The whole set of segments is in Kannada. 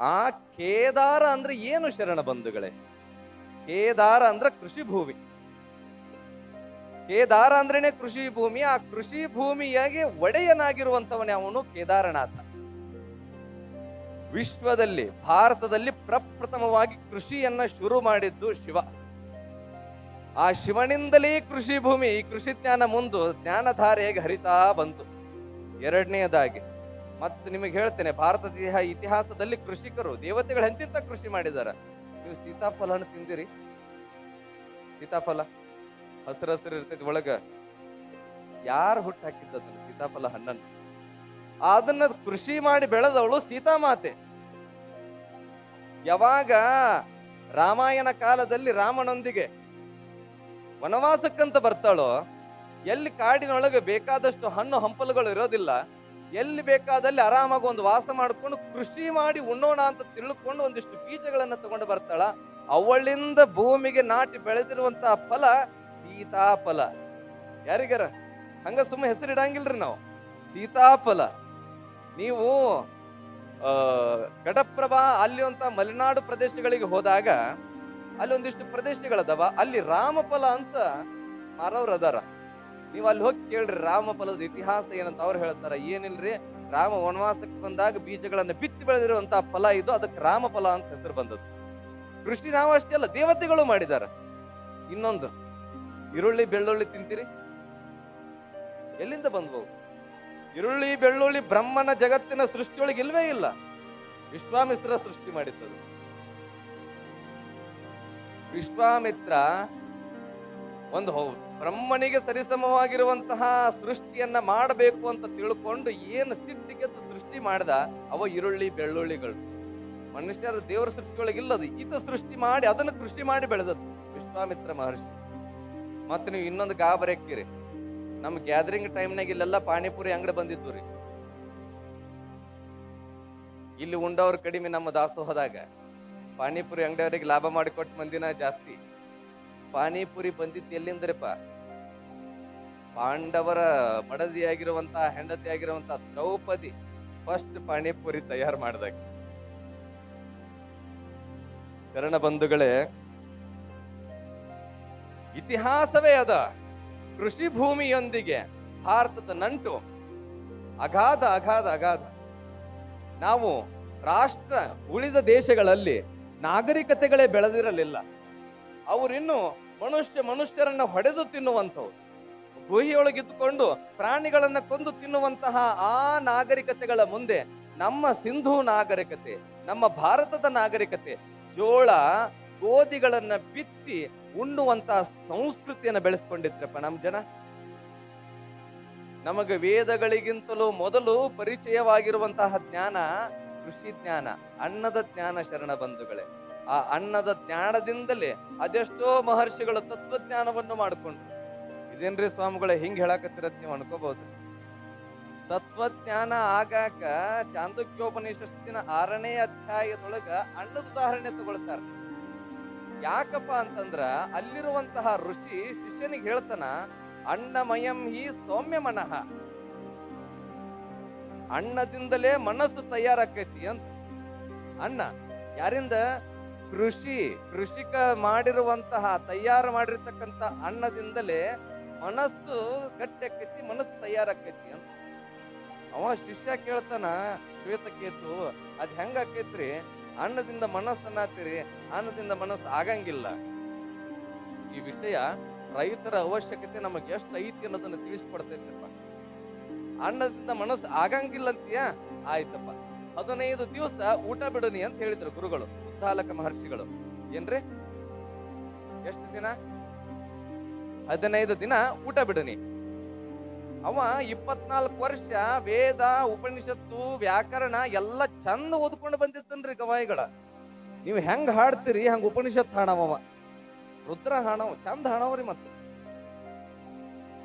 ಆ ಕೇದಾರ ಅಂದ್ರೆ ಏನು ಶರಣ ಬಂಧುಗಳೇ? ಕೇದಾರ ಅಂದ್ರೆ ಕೃಷಿ ಭೂಮಿ. ಕೇದಾರ ಅಂದ್ರೇನೆ ಕೃಷಿ ಭೂಮಿ, ಆ ಕೃಷಿ ಭೂಮಿಯಾಗಿ ಒಡೆಯನಾಗಿರುವಂತವನೇ ಅವನು ಕೇದಾರನಾಥ. ವಿಶ್ವದಲ್ಲಿ, ಭಾರತದಲ್ಲಿ ಪ್ರಪ್ರಥಮವಾಗಿ ಕೃಷಿಯನ್ನ ಶುರು ಮಾಡಿದ್ದು ಶಿವ. ಆ ಶಿವನಿಂದಲೇ ಕೃಷಿ ಭೂಮಿ, ಈ ಕೃಷಿ ಜ್ಞಾನ ಮುಂದು, ಜ್ಞಾನಧಾರೆಯಾಗಿ ಹರಿತಾ ಬಂತು. ಎರಡನೆಯದಾಗಿ ಮತ್ತೆ ನಿಮಗೆ ಹೇಳ್ತೇನೆ ಭಾರತ ಇತಿಹಾ- ಇತಿಹಾಸದಲ್ಲಿ ಕೃಷಿಕರು, ದೇವತೆಗಳು ಎಂತಿಂತ ಕೃಷಿ ಮಾಡಿದಾರ? ನೀವು ಸೀತಾಫಲ ಹಣ್ಣು ತಿಂದಿರಿ. ಸೀತಾಫಲ ಹಸಿರು ಹಸಿರು ಇರ್ತೈತಿ ಒಳಗ. ಯಾರು ಹುಟ್ಟು ಹಾಕಿದ್ದದನ್ನ ಸೀತಾಫಲ ಹಣ್ಣನ್ನು. ಅದನ್ನ ಕೃಷಿ ಮಾಡಿ ಬೆಳೆದವಳು ಸೀತಾಮಾತೆ. ಯಾವಾಗ? ರಾಮಾಯಣ ಕಾಲದಲ್ಲಿ ರಾಮನೊಂದಿಗೆ ವನವಾಸಕ್ಕಂತ ಬರ್ತಾಳೋ? ಎಲ್ಲಿ ಕಾಡಿನೊಳಗೆ ಬೇಕಾದಷ್ಟು ಹಣ್ಣು ಹಂಪಲುಗಳು ಇರೋದಿಲ್ಲ. ಎಲ್ಲಿ ಬೇಕಾದಲ್ಲಿ ಆರಾಮಾಗಿ ಒಂದು ವಾಸ ಮಾಡ್ಕೊಂಡು ಕೃಷಿ ಮಾಡಿ ಉಣ್ಣೋಣ ಅಂತ ತಿಳ್ಕೊಂಡು ಒಂದಿಷ್ಟು ಬೀಜಗಳನ್ನ ತಗೊಂಡು ಬರ್ತಾಳ. ಅವಳಿಂದ ಭೂಮಿಗೆ ನಾಟಿ ಬೆಳೆದಿರುವಂತಹ ಫಲ ಸೀತಾಫಲ. ಯಾರಿಗಾರ? ಹಂಗ ಸುಮ್ಮನೆ ಹೆಸರಿಡಂಗಿಲ್ರಿ ನಾವು. ಸೀತಾಫಲ. ನೀವು, ಆ ಘಟಪ್ರಭಾ ಅಲ್ಲಿ ಅಂತ ಮಲೆನಾಡು ಪ್ರದೇಶಗಳಿಗೆ ಹೋದಾಗ ಅಲ್ಲಿ ಒಂದಿಷ್ಟು ಪ್ರದೇಶಗಳದವ. ಅಲ್ಲಿ ರಾಮಫಲ ಅಂತ ಮಾರವ್ರು ಅದಾರ. ನೀವು ಅಲ್ಲಿ ಹೋಗಿ ಕೇಳ್ರಿ ರಾಮಫಲದ ಇತಿಹಾಸ ಏನಂತ ಅವ್ರು ಹೇಳ್ತಾರ. ಏನಿಲ್ರಿ, ರಾಮ ವನವಾಸಕ್ಕೆ ಬಂದಾಗ ಬೀಜಗಳನ್ನ ಬಿತ್ತಿ ಬೆಳೆದಿರುವಂತ ಫಲ ಇದು, ಅದಕ್ಕೆ ರಾಮ ಫಲ ಅಂತ ಹೆಸರು ಬಂದದ್ದು. ಕೃಷಿ ನಾವು ಅಷ್ಟೇ ಅಲ್ಲ, ದೇವತೆಗಳು ಮಾಡಿದಾರ ಇನ್ನೊಂದು, ಈರುಳ್ಳಿ, ಬೆಳ್ಳುಳ್ಳಿ ತಿಂತೀರಿ? ಎಲ್ಲಿಂದ ಬಂದ್ವು ಈರುಳ್ಳಿ, ಬೆಳ್ಳುಳ್ಳಿ ಬ್ರಹ್ಮನ ಜಗತ್ತಿನ ಸೃಷ್ಟಿಯೊಳಗೆ ಇಲ್ವೇ ಇಲ್ಲ. ವಿಶ್ವಾಮಿತ್ರ ಸೃಷ್ಟಿ ಮಾಡಿದ್ದದು. ವಿಶ್ವಾಮಿತ್ರ ಒಂದು ಹೌ- ಬ್ರಹ್ಮನಿಗೆ ಸರಿಸಮವಾಗಿರುವಂತಹ ಸೃಷ್ಟಿಯನ್ನ ಮಾಡಬೇಕು ಅಂತ ತಿಳ್ಕೊಂಡು ಏನು ಸಿಟ್ಟಿಗೆದ್ದು ಸೃಷ್ಟಿ ಮಾಡಿದ? ಅವ ಈರುಳ್ಳಿ, ಬೆಳ್ಳುಳ್ಳಿಗಳು. ಮನುಷ್ಯರ ದೇವರ ಸೃಷ್ಟಿಯೊಳಗೆ ಇಲ್ಲದು. ಈತ ಸೃಷ್ಟಿ ಮಾಡಿ ಅದನ್ನು ಕೃಷಿ ಮಾಡಿ ಬೆಳೆದದ್ದು. ವಿಶ್ವಾಮಿತ್ರ ಮಹರ್ಷಿ. ಮತ್ತೆ ನೀವು ಇನ್ನೊಂದು ಗಾಬರೆಕ್ಕಿರಿ ನಮ್ಮ ಗ್ಯಾದರಿಂಗ್ ಟೈಮ್ನಾಗ ಇಲ್ಲೆಲ್ಲ ಪಾನಿಪುರಿ ಅಂಗಡಿ ಬಂದಿದ್ದು ರೀ. ಇಲ್ಲಿ ಉಂಡವ್ರ ಕಡಿಮೆ ನಮ್ಮ ದಾಸೋಹದಾಗ. ಪಾನಿಪುರಿ ಅಂಗಡಿಯವರಿಗೆ ಲಾಭ ಮಾಡಿಕೊಟ್ಟು ಮಂದಿನ ಜಾಸ್ತಿ. ಪಾನಿಪುರಿ ಬಂದಿದ್ದು ಎಲ್ಲಿಂದ್ರಪ್ಪ? ಪಾಂಡವರ ಮಡದಿಯಾಗಿರುವಂತಹ ಹೆಂಡತಿ ಆಗಿರುವಂತಹ ದ್ರೌಪದಿ ಫಸ್ಟ್ ಪಾನಿಪುರಿ ತಯಾರು ಮಾಡಿದಾಗ ಶರಣ ಬಂಧುಗಳೇ, ಇತಿಹಾಸವೇ ಅದ. ಕೃಷಿ ಭೂಮಿಯೊಂದಿಗೆ ಭಾರತದ ನಂಟು. ಅಗಾಧ ಅಗಾಧ ಅಗಾಧ. ನಾವು ರಾಷ್ಟ್ರ ಉಳಿದ ದೇಶಗಳಲ್ಲಿ ನಾಗರಿಕತೆಗಳೇ ಬೆಳೆದಿರಲಿಲ್ಲ. ಅವರಿನ್ನು ಮನುಷ್ಯ ಮನುಷ್ಯರನ್ನ ಹೊಡೆದು ತಿನ್ನುವಂಥವು. ಗುಹಿಯೊಳಗಿದ್ದುಕೊಂಡು ಪ್ರಾಣಿಗಳನ್ನ ಕೊಂದು ತಿನ್ನುವಂತಹ ಆ ನಾಗರಿಕತೆಗಳ ಮುಂದೆ ನಮ್ಮ ಸಿಂಧೂ ನಾಗರಿಕತೆ, ನಮ್ಮ ಭಾರತದ ನಾಗರಿಕತೆ, ಜೋಳ, ಗೋಧಿಗಳನ್ನ ಬಿತ್ತಿ ಉಣ್ಣುವಂತಹ ಸಂಸ್ಕೃತಿಯನ್ನ ಬೆಳೆಸ್ಕೊಂಡಿದ್ರಪ್ಪ ನಮ್ಮ ಜನ. ನಮಗೆ ವೇದಗಳಿಗಿಂತಲೂ ಮೊದಲು ಪರಿಚಯವಾಗಿರುವಂತಹ ಜ್ಞಾನ ಕೃಷಿ ಜ್ಞಾನ, ಅನ್ನದ ಜ್ಞಾನ ಶರಣ ಬಂಧುಗಳೇ. ಆ ಅನ್ನದ ಜ್ಞಾನದಿಂದಲೇ ಅದೆಷ್ಟೋ ಮಹರ್ಷಿಗಳು ತತ್ವಜ್ಞಾನವನ್ನು ಮಾಡಿಕೊಂಡ್ರು. ಇದೇನ್ರಿ ಸ್ವಾಮಿಗಳೇ, ಹಿಂಗ್ ಹೇಳಕತ್ತಿರತ್ ನೀವು ಅನ್ಕೋಬಹುದು. ತತ್ವಜ್ಞಾನ ಆಗಾಕ ಚಾಂದೋಕ್ಯೋಪನಿಷತ್ತಿನ ಆರನೇ ಅಧ್ಯಾಯದೊಳಗ ಅನ್ನದ ಉದಾಹರಣೆ ತಗೊಳ್ತಾರ. ಯಾಕಪ್ಪ ಅಂತಂದ್ರ ಅಲ್ಲಿರುವಂತಹ ಋಷಿ ಶಿಷ್ಯನಿಗೆ ಹೇಳ್ತಾನ, ಅನ್ನಮಯಂ ಹಿ ಸೌಮ್ಯ ಮನಃ ಅನ್ನದಿಂದಲೇ ಮನಸ್ಸು ತಯಾರಾಕೈತಿ ಅಂತ. ಅಣ್ಣ ಯಾರಿಂದ? ಕೃಷಿ, ಕೃಷಿಕ ಮಾಡಿರುವಂತಹ, ತಯಾರು ಮಾಡಿರ್ತಕ್ಕಂಥ ಅನ್ನದಿಂದಲೇ ಮನಸ್ಸು ಗಟ್ಟಿ ಮನಸ್ಸು ತಯಾರಾಕೈತಿ ಅಂತ. ಅವ ಶಿಷ್ಯ ಕೇಳ್ತಾನ, ಶ್ವೇತಕೇತು, ಅದ್ ಹೆಂಗ ಆಕೈತ್ರಿ? ಅನ್ನದಿಂದ ಮನಸ್ಸು ಅನ್ನತ್ತೀರಿ, ಅನ್ನದಿಂದ ಮನಸ್ಸು ಆಗಂಗಿಲ್ಲ. ಈ ವಿಷಯ ರೈತರ ಅವಶ್ಯಕತೆ ನಮಗೆ ಎಷ್ಟು ಐತಿ ಅನ್ನೋದನ್ನ ತಿಳಿಸ್ಕೊಡ್ತೈತಪ್ಪ. ಅನ್ನದಿಂದ ಮನಸ್ಸು ಆಗಂಗಿಲ್ಲ ಅಂತೀಯಾ? ಆಯ್ತಪ್ಪ. ಹದಿನೈದು ದಿವಸ ಊಟ ಬಿಡನಿ ಅಂತ ಹೇಳಿದ್ರು ಗುರುಗಳು. ಉದ್ದಾಲಕ ಮಹರ್ಷಿಗಳು. ಏನ್ರಿ? ಎಷ್ಟು ದಿನ? ಹದಿನೈದು ದಿನ ಊಟ ಬಿಡನಿ ಅವ ಇಪ್ಪತ್ನಾಲ್ಕು ವರ್ಷ ವೇದ, ಉಪನಿಷತ್ತು, ವ್ಯಾಕರಣ ಎಲ್ಲ ಚಂದ ಓದ್ಕೊಂಡು ಬಂದಿದ್ದನ್ರಿ ಗವಾಯಿಗಳ. ನೀವು ಹೆಂಗ್ ಹಾಡ್ತೀರಿ? ಹಂಗ ಉಪನಿಷತ್ ಹಾಣವ ರುದ್ರ ಹಾಣವ, ಚಂದ ಹಾಣವ್ರಿ ಮತ್ತೆ.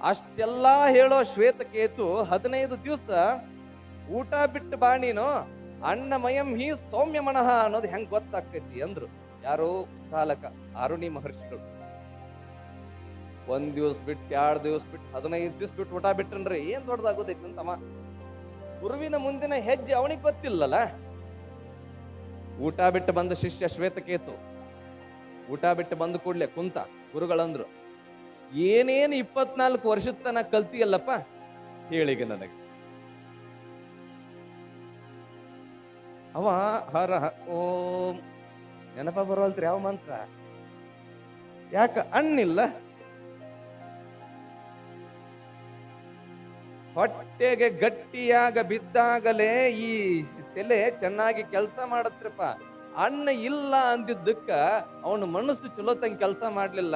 ಅಷ್ಟೆಲ್ಲಾ ಹೇಳೋ ಶ್ವೇತಕೇತು ಹದಿನೈದು ದಿವಸ ಊಟ ಬಿಟ್ಟು ಬಾ ಅನ್ನಮಯಂ ಹಿ ಸೌಮ್ಯ ಮನಃ ಅನ್ನೋದು ಹೆಂಗ್ ಗೊತ್ತಾಗ್ತೈತಿ ಅಂದ್ರು. ಯಾರೋ ಚಾಲಕ ಅರುಣಿ ಮಹರ್ಷಿಗಳು. ಒಂದ್ ದಿವಸ ಬಿಟ್ಟು ಎರಡ್ ದಿವಸ ಬಿಟ್ಟು ಹದಿನೈದು ದಿವಸ ಬಿಟ್ಟು ಊಟ ಬಿಟ್ಟನ್ರಿ ಏನ್ ದೊಡ್ಡದಾಗೋದೈತಿ ಅಂತಮ್ಮ. ಗುರುವಿನ ಮುಂದಿನ ಹೆಜ್ಜೆ ಅವನಿಗೆ ಗೊತ್ತಿಲ್ಲಲ್ಲ. ಊಟ ಬಿಟ್ಟು ಬಂದ ಶಿಷ್ಯ ಶ್ವೇತಕೇತು. ಊಟ ಬಿಟ್ಟು ಬಂದ ಕೂಡ್ಲೆ ಕುಂತ ಗುರುಗಳಂದ್ರು. ಏನೇನು ಇಪ್ಪತ್ನಾಲ್ಕು ವರ್ಷದ ತನಕ ಕಲ್ತಿಯಲ್ಲಪ್ಪ? ಹೇಳಿಗೆ ನನಗೆ. ಅವ ಹರ ಓಂ. ನೆನಪ ಬರೋಲ್ತ್ರಿ ಯಾವ ಮಂತ್ರ? ಯಾಕ ಹಣ್ಣಿಲ್ಲ? ಹೊಟ್ಟೆಗೆ ಗಟ್ಟಿಯಾಗ ಬಿದ್ದಾಗಲೇ ಈ ತಲೆ ಚೆನ್ನಾಗಿ ಕೆಲಸ ಮಾಡತ್ರಪ್ಪ. ಅಣ್ಣ ಇಲ್ಲ ಅಂದಿದ್ದಕ್ಕ ಅವನ ಮನಸ್ಸು ಚಲೋತಂಗ್ ಕೆಲಸ ಮಾಡ್ಲಿಲ್ಲ.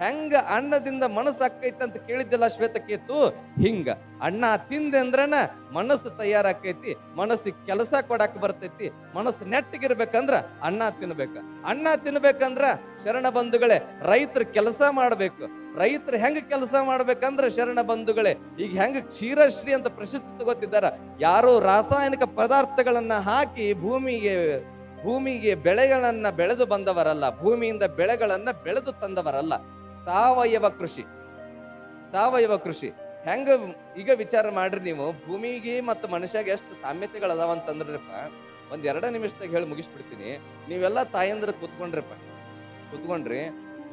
ಹೆಂಗ ಅನ್ನದಿಂದ ಮನಸ್ಸು ಆಕೈತಿ ಅಂತ ಕೇಳಿದ್ದಿಲ್ಲ ಶ್ವೇತಕೇತು? ಹಿಂಗ. ಅಣ್ಣ ತಿಂದೆ ಅಂದ್ರನ ಮನಸ್ಸು ತಯಾರಾಕೈತಿ, ಮನಸ್ಸಿಗೆ ಕೆಲಸ ಕೊಡಕ್ ಬರ್ತೈತಿ, ಮನಸ್ಸು ನೆಟ್ಟಗಿರ್ಬೇಕಂದ್ರ ಅಣ್ಣ ತಿನ್ಬೇಕ. ಅಣ್ಣ ತಿನ್ಬೇಕಂದ್ರ ಶರಣ ಬಂಧುಗಳೇ, ರೈತರ ಕೆಲಸ ಮಾಡ್ಬೇಕು. ರೈತರು ಹೆಂಗ ಕೆಲಸ ಮಾಡ್ಬೇಕಂದ್ರೆ ಶರಣ ಬಂಧುಗಳೇ, ಈಗ ಹೆಂಗ ಕ್ಷೀರಶ್ರೀ ಅಂತ ಪ್ರಶಸ್ತಿ ತಗೋತಿದ್ದಾರ, ಯಾರೋ ರಾಸಾಯನಿಕ ಪದಾರ್ಥಗಳನ್ನ ಹಾಕಿ ಭೂಮಿಗೆ ಭೂಮಿಗೆ ಬೆಳೆಗಳನ್ನ ಬೆಳೆದು ಬಂದವರಲ್ಲ, ಭೂಮಿಯಿಂದ ಬೆಳೆಗಳನ್ನ ಬೆಳೆದು ತಂದವರಲ್ಲ. ಸಾವಯವ ಕೃಷಿ. ಸಾವಯವ ಕೃಷಿ. ಹೆಂಗ ಈಗ ವಿಚಾರ ಮಾಡ್ರಿ ನೀವು. ಭೂಮಿಗೆ ಮತ್ತು ಮನುಷ್ಯಾಗ ಎಷ್ಟು ಸಾಮ್ಯತೆಗಳು ಅದಾವ ಅಂತಂದ್ರಪ್ಪ ಒಂದ್ ಎರಡ ನಿಮಿಷದಾಗ ಹೇಳಿ ಮುಗಿಸ್ಬಿಡ್ತೀನಿ. ನೀವೆಲ್ಲ ತಾಯಂದ್ರ ಕೂತ್ಕೊಂಡ್ರಪ್ಪ. ಕುತ್ಕೊಂಡ್ರಿ.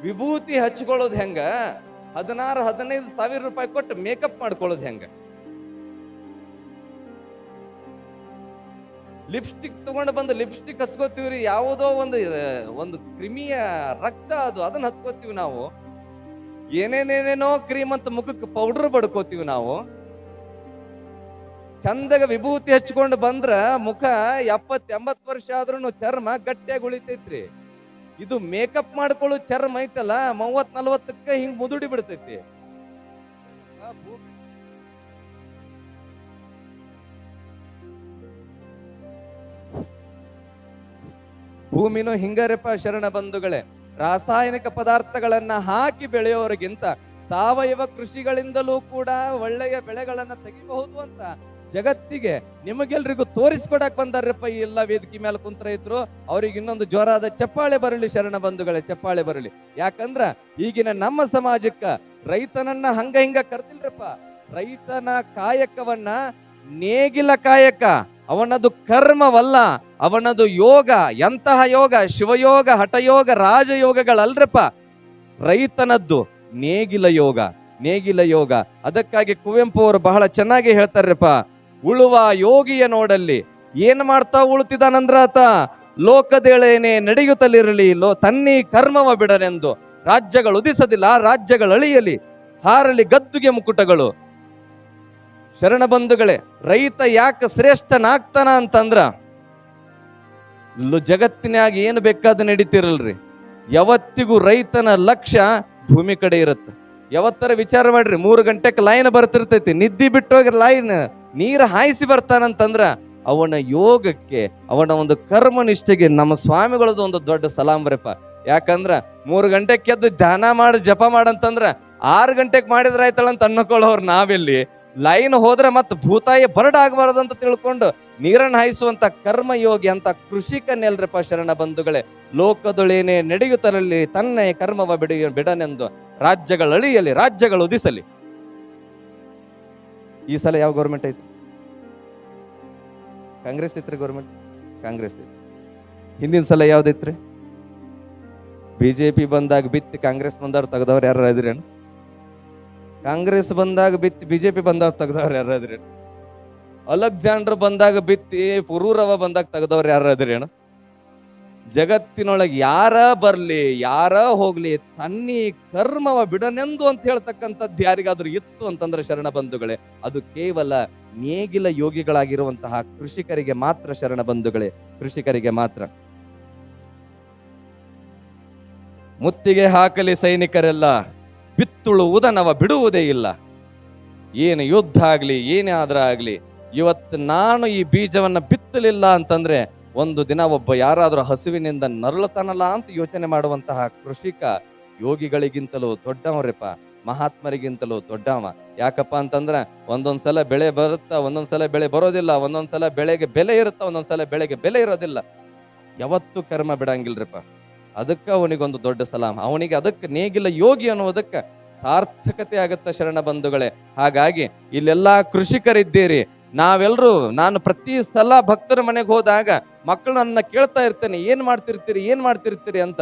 ವಿಭೂತಿ ಹಚ್ಕೊಳ್ಳೋದು ಹೆಂಗ? ಹದಿನಾರು, ಹದಿನೈದು ಸಾವಿರ ರೂಪಾಯಿ ಕೊಟ್ಟು ಮೇಕಪ್ ಮಾಡ್ಕೊಳ್ಳೋದು ಹೆಂಗ? ಲಿಪ್ಸ್ಟಿಕ್ ತಗೊಂಡು ಬಂದು ಲಿಪ್ಸ್ಟಿಕ್ ಹಚ್ಕೋತೀವ್ರಿ. ಯಾವುದೋ ಒಂದು ಒಂದು ಕ್ರಿಮಿಯ ರಕ್ತ ಅದು, ಅದನ್ನ ಹಚ್ಕೋತೀವಿ ನಾವು. ಏನೇನೇನೇನೋ ಕ್ರೀಮ್ ಅಂತ ಮುಖಕ್ಕೆ ಪೌಡರ್ ಬಡ್ಕೋತೀವಿ ನಾವು. ಚಂದಗ ವಿಭೂತಿ ಹಚ್ಕೊಂಡು ಬಂದ್ರ ಮುಖ ಎಪ್ಪತ್ ಎಂಬತ್ ವರ್ಷ ಆದ್ರೂ ಚರ್ಮ ಗಟ್ಟಿಯಾಗಿ ಉಳಿತೈತ್ರಿ. ಇದು ಮೇಕಪ್ ಮಾಡ್ಕೊಳ್ಳೋ ಚರ್ಮ ಐತಲ್ಲ ಮೂವತ್ ನಲ್ವತ್ತಕ್ಕ ಹಿಂಗ್ ಮುದುಡಿ ಬಿಡ್ತೈತಿ. ಭೂಮಿನೂ ಹಿಂಗಾರಪ್ಪ ಶರಣ ಬಂಧುಗಳೇ. ರಾಸಾಯನಿಕ ಪದಾರ್ಥಗಳನ್ನು ಹಾಕಿ ಬೆಳೆಯೋರಿಗಿಂತ ಸಾವಯವ ಕೃಷಿಗಳಿಂದಲೂ ಕೂಡ ಒಳ್ಳೆಯ ಬೆಳೆಗಳನ್ನು ತೆಗಿಬಹುದು ಅಂತ ಜಗತ್ತಿಗೆ ನಿಮಗೆಲ್ರಿಗೂ ತೋರಿಸ್ಕೊಡಕ್ ಬಂದಾರ್ರಪ್ಪ ಈ ಎಲ್ಲ ವೇದಿಕೆ ಮೇಲೆ ಕುಂತ್ರ ಇದ್ರು. ಅವ್ರಿಗೆ ಇನ್ನೊಂದು ಜೋರಾದ ಚಪ್ಪಾಳೆ ಬರಲಿ ಶರಣ ಬಂಧುಗಳೇ, ಚಪ್ಪಾಳೆ ಬರಲಿ. ಯಾಕಂದ್ರ ಈಗಿನ ನಮ್ಮ ಸಮಾಜಕ್ಕ ರೈತನನ್ನ ಹಂಗ ಹಿಂಗ ಕರ್ತಿಲ್ರಪ್ಪ ರೈತನ ಕಾಯಕವನ್ನ ನೇಗಿಲ ಕಾಯಕ. ಅವನದು ಕರ್ಮವಲ್ಲ, ಅವನದು ಯೋಗ, ಎಂತಹ ಯೋಗ? ಶಿವಯೋಗ, ಹಠಯೋಗ, ರಾಜಯೋಗಗಳಲ್ರಪ್ಪ. ರೈತನದ್ದು ನೇಗಿಲ ಯೋಗ ನೇಗಿಲ ಯೋಗ. ಅದಕ್ಕಾಗಿ ಕುವೆಂಪು ಅವರು ಬಹಳ ಚೆನ್ನಾಗಿ ಹೇಳ್ತಾರ್ರಪ್ಪ. ಉಳುವ ಯೋಗಿಯ ನೋಡಲ್ಲಿ ಏನ್ ಮಾಡ್ತಾ ಉಳುತ್ತಿದ್ದಾನಂದ್ರ ಆತ? ಲೋಕದೇಳೇನೆ ನಡೆಯುತ್ತಲಿರಲಿ, ಲೋ ತನ್ನಿ ಕರ್ಮವ ಬಿಡನೆಂದು. ರಾಜ್ಯಗಳು ಉದಿಸದಿಲ್ಲ ರಾಜ್ಯಗಳು ಅಳಿಯಲಿ ಹಾರಲಿ ಗದ್ದುಗೆ ಮುಕುಟಗಳು. ಶರಣ ಬಂಧುಗಳೇ, ರೈತ ಯಾಕೆ ಶ್ರೇಷ್ಠನಾಗ್ತಾನ ಅಂತಂದ್ರ ಜಗತ್ತಿನಾಗ ಏನು ಬೇಕಾದ ನಡೀತಿರಲ್ರಿ. ಯಾವತ್ತಿಗೂ ರೈತನ ಲಕ್ಷ್ಯ ಭೂಮಿ ಕಡೆ ಇರುತ್ತೆ. ಯಾವತ್ತರ ವಿಚಾರ ಮಾಡ್ರಿ, ಮೂರು ಗಂಟೆಗೆ ಲೈನ್ ಬರ್ತಿರ್ತೈತಿ, ನಿದ್ದಿ ಬಿಟ್ಟೋಗಿ ಲೈನ್ ನೀರು ಹಾಯಿಸಿ ಬರ್ತಾನಂತಂದ್ರ, ಅವನ ಯೋಗಕ್ಕೆ, ಅವನ ಒಂದು ಕರ್ಮ ನಿಷ್ಠೆಗೆ ನಮ್ಮ ಸ್ವಾಮಿಗಳದ್ದು ಒಂದು ದೊಡ್ಡ ಸಲಾಮ್ರಪ್ಪ ಯಾಕಂದ್ರ, ಮೂರು ಗಂಟೆಗೆ ಎದ್ದು ಧ್ಯಾನ ಮಾಡಿ, ಜಪ ಮಾಡಂತಂದ್ರ ಆರು ಗಂಟೆಗೆ ಮಾಡಿದ್ರೆ ಆಯ್ತಲ್ಲ ಅಂತ ಅನ್ನಕೊಳ್ಳೋರು ನಾವೆಲ್ಲಿ. ಲೈನ್ ಹೋದ್ರೆ ಮತ್ತೆ ಭೂತಾಯಿ ಬರಡ್ ಆಗಬಾರದು ಅಂತ ತಿಳ್ಕೊಂಡು ನೀರನ್ನು ಹಾಯಿಸುವಂತ ಕರ್ಮಯೋಗಿ ಅಂತ ಕೃಷಿಕನೆಲ್ರಪ್ಪ ಶರಣ ಬಂಧುಗಳೇ, ಲೋಕದೊಳೇನೆ ನಡೆಯುತ್ತಲಲ್ಲಿ ತನ್ನೇ ಕರ್ಮವ ಬಿಡಿ ಬಿಡನೆಂದು ರಾಜ್ಯಗಳು ಅಳಿಯಲಿ, ರಾಜ್ಯಗಳು ಉದಿಸಲಿ. ಈ ಸಲ ಯಾವ ಗೌರ್ಮೆಂಟ್ ಐತಿ? ಕಾಂಗ್ರೆಸ್ ಐತ್ರಿ ಗೌರ್ಮೆಂಟ್ ಕಾಂಗ್ರೆಸ್ ಐತಿ. ಹಿಂದಿನ ಸಲ ಯಾವ್ದೈತ್ರಿ ಬಿಜೆಪಿ ಬಂದಾಗ ಬಿತ್ತಿ ಕಾಂಗ್ರೆಸ್ ಬಂದವ್ರು ತೆಗೆದವ್ರು ಯಾರು ಇದ್ರೇನು ಕಾಂಗ್ರೆಸ್ ಬಂದಾಗ ಬಿತ್ತಿ, ಬಿಜೆಪಿ ಬಂದಾಗ ತೆಗ್ದವ್ರು ಯಾರು ಇದ್ರೇನು ಅಲೆಕ್ಸಾಂಡರ್ ಬಂದಾಗ ಬಿತ್ತಿ ಪುರೂರವ ಬಂದಾಗ ತೆಗ್ದವ್ರು ಯಾರು ಅಣ್ಣ? ಜಗತ್ತಿನೊಳಗೆ ಯಾರ ಬರ್ಲಿ, ಯಾರ ಹೋಗ್ಲಿ, ತನ್ನಿ ಕರ್ಮವ ಬಿಡನೆಂದು ಅಂತ ಹೇಳ್ತಕ್ಕಂಥದ್ದು ಯಾರಿಗಾದ್ರೂ ಇತ್ತು ಅಂತಂದ್ರೆ ಶರಣ ಬಂಧುಗಳೇ, ಅದು ಕೇವಲ ನೇಗಿಲ ಯೋಗಿಗಳಾಗಿರುವಂತಹ ಕೃಷಿಕರಿಗೆ ಮಾತ್ರ ಶರಣ ಬಂಧುಗಳೇ, ಕೃಷಿಕರಿಗೆ ಮಾತ್ರ. ಮುತ್ತಿಗೆ ಹಾಕಲಿ ಸೈನಿಕರೆಲ್ಲ. ಬಿತ್ತುಳುವುದನವ ಬಿಡುವುದೇ ಇಲ್ಲ. ಏನು ಯುದ್ಧ ಆಗಲಿ, ಏನೇ ಆದರೂ ಆಗಲಿ, ಇವತ್ತು ನಾನು ಈ ಬೀಜವನ್ನು ಬಿತ್ತಲಿಲ್ಲ ಅಂತಂದ್ರೆ ಒಂದು ದಿನ ಒಬ್ಬ ಯಾರಾದರೂ ಹಸುವಿನಿಂದ ನರಳುತ್ತಾನಲ್ಲ ಅಂತ ಯೋಚನೆ ಮಾಡುವಂತಹ ಕೃಷಿಕ ಯೋಗಿಗಳಿಗಿಂತಲೂ ದೊಡ್ಡವರಿಪ್ಪ, ಮಹಾತ್ಮರಿಗಿಂತಲೂ ದೊಡ್ಡವ. ಯಾಕಪ್ಪ ಅಂತಂದ್ರೆ ಒಂದೊಂದು ಸಲ ಬೆಳೆ ಬರುತ್ತಾ ಒಂದೊಂದ್ಸಲ ಬೆಳೆ ಬರೋದಿಲ್ಲ ಒಂದೊಂದ್ಸಲ ಬೆಳೆಗೆ ಬೆಲೆ ಇರುತ್ತಾ ಒಂದೊಂದ್ಸಲ ಬೆಳೆಗೆ ಬೆಲೆ ಇರೋದಿಲ್ಲ. ಯಾವತ್ತೂ ಕರ್ಮ ಬಿಡಂಗಿಲ್ರಿಪ್ಪ. ಅದಕ್ಕ ಅವನಿಗೊಂದು ದೊಡ್ಡ ಸಲಾಮ್ ಅವನಿಗೆ ಅದಕ್ಕೆ ನೇಗಿಲ ಯೋಗಿ ಅನ್ನುವುದಕ್ಕೆ ಸಾರ್ಥಕತೆ ಆಗುತ್ತೆ ಶರಣ ಬಂಧುಗಳೇ. ಹಾಗಾಗಿ ಇಲ್ಲೆಲ್ಲ ಕೃಷಿಕರಿದ್ದೀರಿ. ನಾವೆಲ್ಲರೂ ನಾನು ಪ್ರತಿ ಸಲ ಭಕ್ತರ ಮನೆಗೆ ಹೋದಾಗ ಮಕ್ಕಳು ನನ್ನ ಕೇಳ್ತಾ ಇರ್ತೇನೆ, ಏನ್ ಮಾಡ್ತಿರ್ತೀರಿ ಏನ್ ಮಾಡ್ತಿರ್ತೀರಿ ಅಂತ.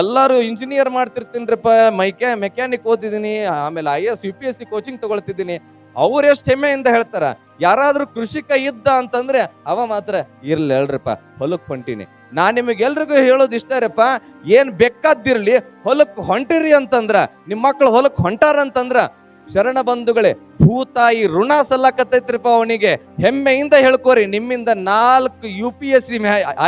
ಎಲ್ಲರೂ ಇಂಜಿನಿಯರ್ ಮಾಡ್ತಿರ್ತೀನಿರಪ್ಪ, ಮೈಕೆ ಮೆಕ್ಯಾನಿಕ್ ಓದಿದ್ದೀನಿ, ಆಮೇಲೆ I S U P S C coaching ತಗೊಳ್ತಿದ್ದೀನಿ. ಅವ್ರೆಷ್ಟು ಹೆಮ್ಮೆಯಿಂದ ಹೇಳ್ತಾರ? ಯಾರಾದ್ರೂ ಕೃಷಿಕ ಇದ್ದ ಅಂತಂದ್ರೆ ಅವ ಮಾತ್ರ, ಇರ್ಲಿ ಹೇಳ್ರಿಪ್ಪ ಹೊಲಕ್ಕೆ ಹೊಂಟಿನಿ. ನಾ ನಿಮಗೆ ಎಲ್ರಿಗೂ ಹೇಳೋದು ಇಷ್ಟ ರೀಪ್ಪ, ಏನ್ ಬೇಕಾದಿರ್ಲಿ ಹೊಲಕ್ಕೆ ಹೊಂಟಿರಿ ಅಂತಂದ್ರ ನಿಮ್ಮ ಮಕ್ಳು ಹೊಲಕ್ಕೆ ಹೊಂಟಾರ ಅಂತಂದ್ರ ಶರಣ ಬಂಧುಗಳೇ, ಭೂತಾಯಿ ಋಣ ಸಲ್ಲಕತ್ತೈತ್ರಿಪ್ಪ ಅವನಿಗೆ. ಹೆಮ್ಮೆಯಿಂದ ಹೇಳ್ಕೋರಿ, ನಿಮ್ಮಿಂದ ನಾಲ್ಕು U P S C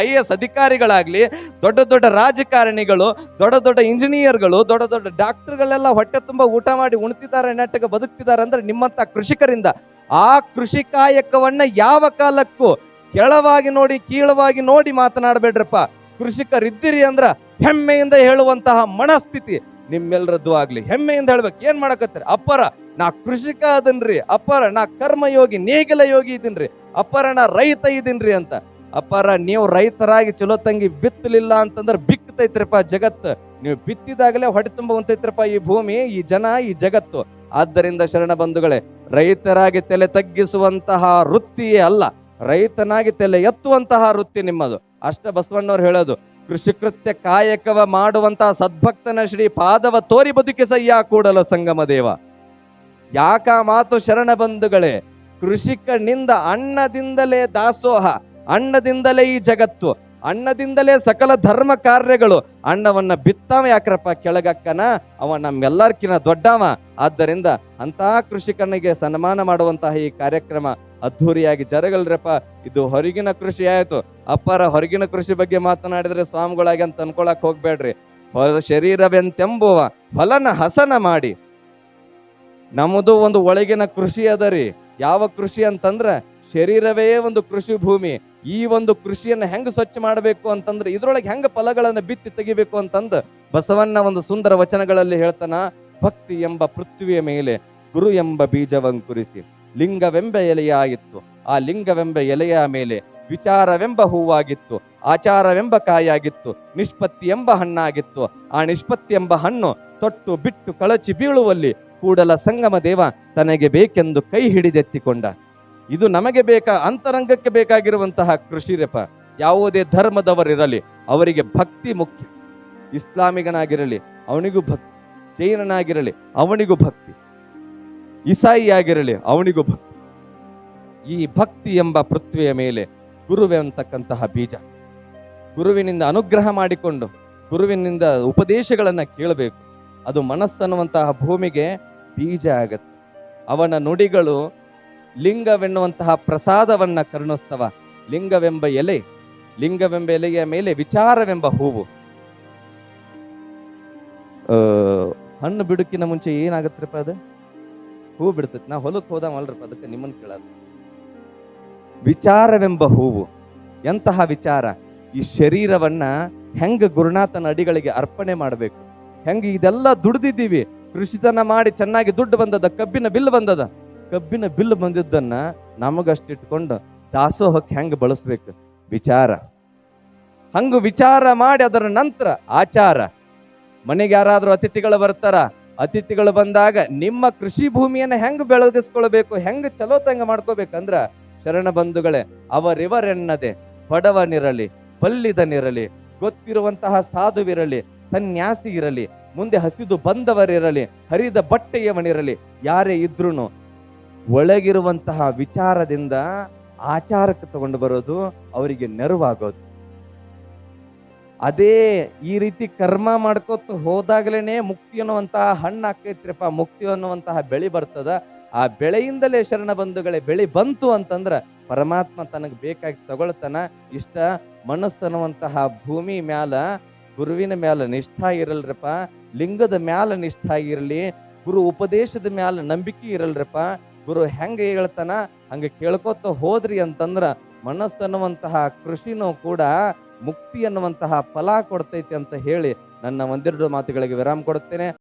I S ಅಧಿಕಾರಿಗಳಾಗ್ಲಿ, ದೊಡ್ಡ ದೊಡ್ಡ ರಾಜಕಾರಣಿಗಳು, ದೊಡ್ಡ ದೊಡ್ಡ ಇಂಜಿನಿಯರ್ಗಳು ದೊಡ್ಡ ದೊಡ್ಡ ಡಾಕ್ಟರ್ಗಳೆಲ್ಲ ಹೊಟ್ಟೆ ತುಂಬ ಊಟ ಮಾಡಿ ಉಣ್ತಿದ್ದಾರೆ, ನೆಟ್ಟಗೆ ಬದುಕ್ತಿದ್ದಾರೆ ಅಂದ್ರೆ ನಿಮ್ಮಂತ ಕೃಷಿಕರಿಂದ. ಆ ಕೃಷಿ ಕಾಯಕವನ್ನ ಯಾವ ಕಾಲಕ್ಕೂ ಕೆಳವಾಗಿ ನೋಡಿ, ಕೀಳವಾಗಿ ನೋಡಿ ಮಾತನಾಡಬೇಡ್ರಪ್ಪ. ಕೃಷಿಕರಿದ್ದೀರಿ ಅಂದ್ರೆ ಹೆಮ್ಮೆಯಿಂದ ಹೇಳುವಂತಹ ಮನಸ್ಥಿತಿ. ನಿಮ್ಮೆಲ್ಲರದ್ದು ಆಗ್ಲಿ. ಹೆಮ್ಮೆಯಿಂದ ಹೇಳ್ಬೇಕು. ಏನ್ ಮಾಡಕತ್ತಾರೆ? ಅಪ್ಪರ, ನಾ ಕೃಷಿಕ ಅದನ್ರಿ. ಅಪ್ಪರ, ನಾ ಕರ್ಮಯೋಗಿ, ನೇಗಿಲ ಯೋಗಿ ಇದೀನ್ರಿ. ಅಪ್ಪರ, ನಾ ರೈತ ಇದೀನ್ರಿ ಅಂತ. ಅಪ್ಪರ, ನೀವು ರೈತರಾಗಿ ಚಲೋ ತಂಗಿ ಬಿತ್ತಲಿಲ್ಲ ಅಂತಂದ್ರೆ ಬಿಕ್ತೈತ್ರಿಪ್ಪ ಜಗತ್ತು. ನೀವು ಬಿತ್ತಿದಾಗಲೇ ಹೊಟ್ಟೆ ತುಂಬ ಹೊಂತೈತ್ರಪ್ಪ ಈ ಭೂಮಿ, ಈ ಜನ, ಈ ಜಗತ್ತು. ಆದ್ದರಿಂದ ಶರಣ ಬಂಧುಗಳೇ, ರೈತರಾಗಿ ತಲೆ ತಗ್ಗಿಸುವಂತಹ ವೃತ್ತಿಯೇ ಅಲ್ಲ. ರೈತನಾಗಿ ತಲೆ ಎತ್ತುವಂತಹ ವೃತ್ತಿ ನಿಮ್ಮದು. ಅಷ್ಟ ಬಸವಣ್ಣವ್ರು ಹೇಳೋದು ಕೃಷಿ ಕೃತ್ಯ ಕಾಯಕವ ಮಾಡುವಂತಹ ಸದ್ಭಕ್ತನ ಶ್ರೀ ಪಾದವ ತೋರಿ ಬದುಕಿಸಯ್ಯ ಕೂಡಲ ಸಂಗಮ ದೇವ. ಯಾಕ ಮಾತು ಶರಣ ಬಂಧುಗಳೇ? ಕೃಷಿಕನಿಂದ ಅಣ್ಣದಿಂದಲೇ ದಾಸೋಹ ಅಣ್ಣದಿಂದಲೇ ಈ ಜಗತ್ತು. ಅನ್ನದಿಂದಲೇ ಸಕಲ ಧರ್ಮ ಕಾರ್ಯಗಳು ಅಣ್ಣವನ್ನ ಬಿತ್ತಾವ ಯಾಕ್ರಪ್ಪ ಕೆಳಗಕ್ಕನ? ಅವ ನಮ್ಮೆಲ್ಲರ್ಕಿನ ದೊಡ್ಡವ. ಆದ್ದರಿಂದ ಅಂತಹ ಕೃಷಿಕನಿಗೆ ಸನ್ಮಾನ ಮಾಡುವಂತಹ ಈ ಕಾರ್ಯಕ್ರಮ ಅದ್ಧೂರಿಯಾಗಿ ಜರಗಲ್ರಪ್ಪ. ಇದು ಹೊರಗಿನ ಕೃಷಿ ಆಯಿತು. ಅಪ್ಪರ ಹೊರಗಿನ ಕೃಷಿ ಬಗ್ಗೆ ಮಾತನಾಡಿದ್ರೆ ಸ್ವಾಮಿಗಳಾಗಿ ಅಂತ ಅನ್ಕೊಳಕ್ ಹೋಗ್ಬೇಡ್ರಿ. ಹೊರ ಶರೀರವೆಂತೆಂಬುವ ಹೊಲನ ಹಸನ ಮಾಡಿ. ನಮ್ಮದು ಒಂದು ಒಳಗಿನ ಕೃಷಿ ಅದರಿ. ಯಾವ ಕೃಷಿ ಅಂತಂದ್ರ ಶರೀರವೇ ಒಂದು ಕೃಷಿ ಭೂಮಿ. ಈ ಒಂದು ಕೃಷಿಯನ್ನು ಹೆಂಗ್ ಸ್ವಚ್ಛ ಮಾಡಬೇಕು ಅಂತಂದ್ರೆ ಇದ್ರೊಳಗೆ ಹೆಂಗ ಫಲಗಳನ್ನು ಬಿತ್ತಿ ತೆಗಿಬೇಕು ಅಂತಂದು ಬಸವಣ್ಣ ಒಂದು ಸುಂದರ ವಚನಗಳಲ್ಲಿ ಹೇಳ್ತಾನ, ಭಕ್ತಿ ಎಂಬ ಪೃಥ್ವಿಯ ಮೇಲೆ ಗುರು ಎಂಬ ಬೀಜವಂಕುರಿಸಿ ಲಿಂಗವೆಂಬ ಎಲೆಯಾಗಿತ್ತು. ಆ ಲಿಂಗವೆಂಬ ಎಲೆಯ ಮೇಲೆ ವಿಚಾರವೆಂಬ ಹೂವಾಗಿತ್ತು, ಆಚಾರವೆಂಬ ಕಾಯಾಗಿತ್ತು, ನಿಷ್ಪತ್ತಿ ಎಂಬ ಹಣ್ಣಾಗಿತ್ತು. ಆ ನಿಷ್ಪತ್ತಿ ಎಂಬ ಹಣ್ಣು ತೊಟ್ಟು ಬಿಟ್ಟು ಕಳಚಿ ಬೀಳುವಲ್ಲಿ ಕೂಡಲ ಸಂಗಮ ದೇವ ತನಗೆ ಬೇಕೆಂದು ಕೈ ಹಿಡಿದೆತ್ತಿಕೊಂಡ. ಇದು ನಮಗೆ ಬೇಕಾ ಅಂತರಂಗಕ್ಕೆ ಬೇಕಾಗಿರುವಂತಹ ಕೃಷಿ ರೆಪ ಯಾವುದೇ ಧರ್ಮದವರಿರಲಿ, ಅವರಿಗೆ ಭಕ್ತಿ ಮುಖ್ಯ. ಇಸ್ಲಾಮಿಗನಾಗಿರಲಿ, ಅವನಿಗೂ ಭಕ್ತಿ. ಜೈನನಾಗಿರಲಿ, ಅವನಿಗೂ ಭಕ್ತಿ. ಇಸಾಯಿ ಆಗಿರಲಿ ಅವನಿಗೂ ಭಕ್ತಿ. ಈ ಭಕ್ತಿ ಎಂಬ ಪೃಥ್ವಿಯ ಮೇಲೆ ಗುರುವೆ ಅಂತಕ್ಕಂತಹ ಬೀಜ. ಗುರುವಿನಿಂದ ಅನುಗ್ರಹ ಮಾಡಿಕೊಂಡು, ಗುರುವಿನಿಂದ ಉಪದೇಶಗಳನ್ನು ಕೇಳಬೇಕು. ಅದು ಮನಸ್ಸನ್ನುವಂತಹ ಭೂಮಿಗೆ ಬೀಜ ಆಗತ್ತೆ. ಅವನ ನುಡಿಗಳು ಲಿಂಗವೆನ್ನುವಂತಹ ಪ್ರಸಾದವನ್ನ ಕರುಣಿಸ್ತವ. ಲಿಂಗವೆಂಬ ಎಲೆ, ಲಿಂಗವೆಂಬ ಎಲೆಯ ಮೇಲೆ ವಿಚಾರವೆಂಬ ಹೂವು. ಹಣ್ಣು ಬಿಡುಕಿನ ಮುಂಚೆ ಏನಾಗತ್ತಪ್ಪ ಅದು? ಹೂ ಬಿಡ್ತೈತಿ. ನಾ ಹೊಲಕ್ಕೆ ಹೋದವಲ್ರಪ್ಪ ಅದಕ್ಕೆ ನಿಮ್ಮನ್ನ ಕೇಳೋದು. ವಿಚಾರವೆಂಬ ಹೂವು. ಎಂತಹ ವಿಚಾರ? ಈ ಶರೀರವನ್ನ ಹೆಂಗ ಗುರುನಾಥನ ಅಡಿಗಳಿಗೆ ಅರ್ಪಣೆ ಮಾಡಬೇಕು? ಹೆಂಗೆ ಇದೆಲ್ಲ ದುಡ್ದಿದ್ದೀವಿ. ಕೃಷಿತನ ಮಾಡಿ ಚೆನ್ನಾಗಿ ದುಡ್ಡು ಬಂದದ, ಕಬ್ಬಿನ ಬಿಲ್ ಬಂದದ. ಕಬ್ಬಿನ ಬಿಲ್ ಬಂದಿದ್ದನ್ನ ನಮಗಷ್ಟಿಟ್ಕೊಂಡು ದಾಸೋಹಕ್ಕೆ ಹೆಂಗೆ ಬಳಸ್ಬೇಕು? ವಿಚಾರ. ಹಂಗ ವಿಚಾರ ಮಾಡಿ ಅದರ ನಂತರ ಆಚಾರ. ಮನೆಗೆ ಯಾರಾದರೂ ಅತಿಥಿಗಳು ಬರ್ತಾರ, ಅತಿಥಿಗಳು ಬಂದಾಗ ನಿಮ್ಮ ಕೃಷಿ ಭೂಮಿಯನ್ನ ಹೆಂಗ್ ಬೆಳಗಿಸ್ಕೊಳ್ಬೇಕು, ಹೆಂಗ್ ಚಲೋ ತಂಗ ಮಾಡ್ಕೋಬೇಕಂದ್ರ ಶರಣ ಬಂಧುಗಳೇ, ಅವರಿವರೆನ್ನದೆ ಬಡವನಿರಲಿ ಬಲ್ಲಿದನಿರಲಿ, ಗೊತ್ತಿರುವಂತಹ ಸಾಧುವಿರಲಿ ಸನ್ಯಾಸಿ ಇರಲಿ ಮುಂದೆ ಹಸಿದು ಬಂದವರಿರಲಿ, ಹರಿದ ಬಟ್ಟೆಯವನಿರಲಿ, ಯಾರೇ ಇದ್ರೂನು ಒಳಗಿರುವಂತಹ ವಿಚಾರದಿಂದ ಆಚಾರಕ್ಕೆ ತಗೊಂಡು ಬರೋದು ಅವರಿಗೆ ನೆರವಾಗೋದು. ಅದೇ ಈ ರೀತಿ ಕರ್ಮ ಮಾಡ್ಕೋತ ಹೋದಾಗ್ಲೇನೆ ಮುಕ್ತಿ ಅನ್ನುವಂತಹ ಹಣ್ಣು ಆಕೈತ್ರಿಪ್ಪ ಮುಕ್ತಿ ಅನ್ನುವಂತಹ ಬೆಳಿ ಬರ್ತದ. ಆ ಬೆಳೆಯಿಂದಲೇ ಶರಣ ಬಂಧುಗಳೇ, ಬೆಳಿ ಬಂತು ಅಂತಂದ್ರ ಪರಮಾತ್ಮ ತನಗೆ ಬೇಕಾಗಿ ತಗೊಳ್ತಾನ. ಇಷ್ಟ ಮನಸ್ಸು ಅನ್ನುವಂತಹ ಭೂಮಿ ಮ್ಯಾಲ, ಗುರುವಿನ ಮ್ಯಾಲ ನಿಷ್ಠಾ ಇರಲ್ರಪ್ಪ. ಲಿಂಗದ ಮ್ಯಾಲ ನಿಷ್ಠ ಇರಲಿ, ಗುರು ಉಪದೇಶದ ಮ್ಯಾಲ ನಂಬಿಕೆ ಇರಲ್ರಪ್ಪ. ಗುರು ಹೆಂಗೆ ಹೇಳ್ತಾನ? ಹಂಗ ಕೇಳ್ಕೊತ ಹೋದ್ರಿ ಅಂತಂದ್ರ ಮನಸ್ಸು ಅನ್ನುವಂತಹ ಕೃಷಿನೂ ಕೂಡ ಮುಕ್ತಿ ಅನ್ನುವಂತಹ ಫಲ ಕೊಡ್ತೈತಿ ಅಂತ ಹೇಳಿ ನನ್ನ ಒಂದೆರಡು ಮಾತುಗಳಿಗೆ ವಿರಾಮ ಕೊಡುತ್ತೇನೆ.